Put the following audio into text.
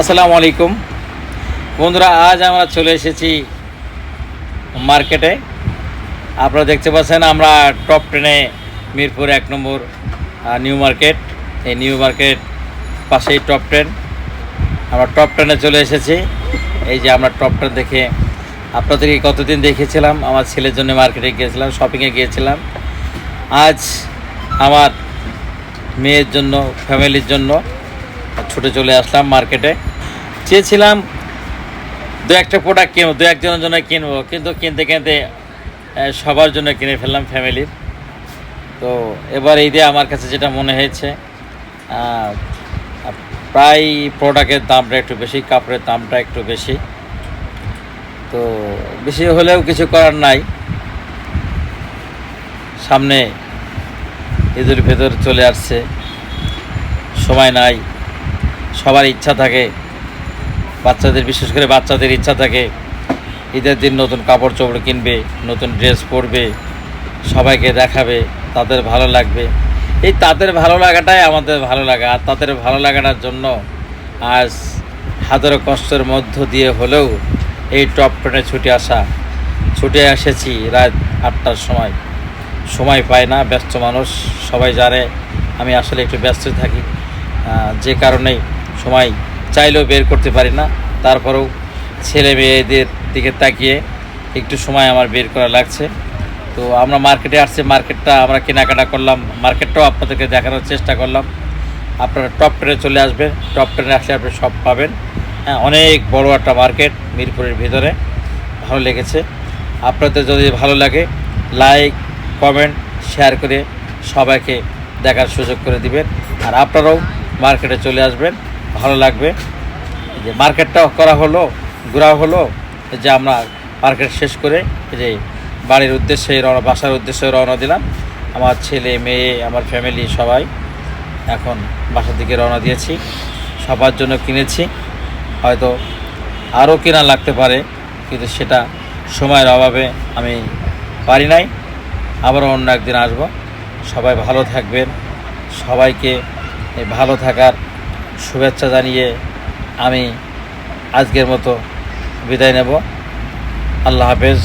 আসসালামু আলাইকুম। বন্ধুরা, আজ আমরা চলে এসেছি মার্কেটে। আপনারা দেখতে পাচ্ছেন আমরা টপ টেনে মিরপুর এক নম্বর নিউ মার্কেট। এই নিউ মার্কেট পাশেই টপ টেন। আমরা টপ টেনে চলে এসেছি। এই যে আমরা টপ টেন দেখে আপনাদেরকে কতদিন দেখেছিলাম, আমার ছেলের জন্য মার্কেটে গিয়েছিলাম শপিংয়ে গিয়েছিলাম। আজ আমার মেয়ের জন্য, ফ্যামিলির জন্য ছুটে চলে আসলাম মার্কেটে। চেয়েছিলাম, দু একটা প্রোডাক্ট কিনবো, দু একজনের জন্য কিনবো, কিন্তু কিনতে কিনতে সবার জন্য কিনে ফেললাম ফ্যামিলির তো এবার এই দিয়ে আমার কাছে যেটা মনে হয়েছে প্রায় প্রোডাক্টের দামটা একটু বেশি, কাপড়ের দামটা একটু বেশি। তো বেশি হলেও কিছু করার নাই। সামনে ঈদের ভেতর চলে আসছে। সময় নাই, সবার ইচ্ছা থাকে বাচ্চাদের, বিশেষ করে বাচ্চাদের ইচ্ছা থাকে ঈদের দিন নতুন কাপড় চোপড় কিনবে, নতুন ড্রেস পরবে, সবাইকে দেখাবে, তাদের ভালো লাগবে। এই তাদের ভালো লাগাটাই আমাদের ভালো লাগা। আর তাদের ভালো লাগাটার জন্য আজ হাজারো কষ্টের মধ্য দিয়ে হলেও এই টপ ট্রেনে ছুটে আসা, ছুটে এসেছি রাত আটটার সময়। সময় পায় না, ব্যস্ত মানুষ, সবাই জানে, আমি আসলে একটু ব্যস্ত থাকি। যে কারণেই সময় চাইলেও বের করতে পারি না। তারপরেও ছেলে মেয়েদের দিকে তাকিয়ে একটু সময় আমার বের করা লাগছে। তো আমরা মার্কেটে আসছি, মার্কেটটা আমরা কেনাকাটা করলাম। মার্কেটটাও আপনাদেরকে দেখানোর চেষ্টা করলাম। আপনারা টপ ট্রেনে চলে আসবেন। টপ ট্রেনে আসলে আপনি সব পাবেন। হ্যাঁ অনেক বড় একটা মার্কেট মিরপুরের ভিতরে। ভালো লেগেছে। আপনাদের যদি ভালো লাগে, লাইক, কমেন্ট, শেয়ার করে সবাইকে দেখার সুযোগ করে দিবেন। আর আপনারাও মার্কেটে চলে আসবেন। ভালো লাগবে। যে মার্কেটটাও করা হলো ঘোরা হলো যে আমরা মার্কেট শেষ করে যে বাড়ির উদ্দেশ্যে রওনা, বাসার উদ্দেশ্যে রওনা দিলাম। আমার ছেলে, মেয়ে, আমার ফ্যামিলি সবাই এখন বাসার দিকে রওনা দিয়েছি। সবার জন্য কিনেছি। হয়তো আরও কেনা লাগতে পারে, কিন্তু সেটা সময়ের অভাবে আমি পারি নাই। আবারও অন্য একদিন আসব। সবাই ভালো থাকবেন। সবাইকে ভালো থাকার শুভেচ্ছা জানিয়ে আমি আজকের মতো বিদায় নেব। আল্লাহ হাফেজ।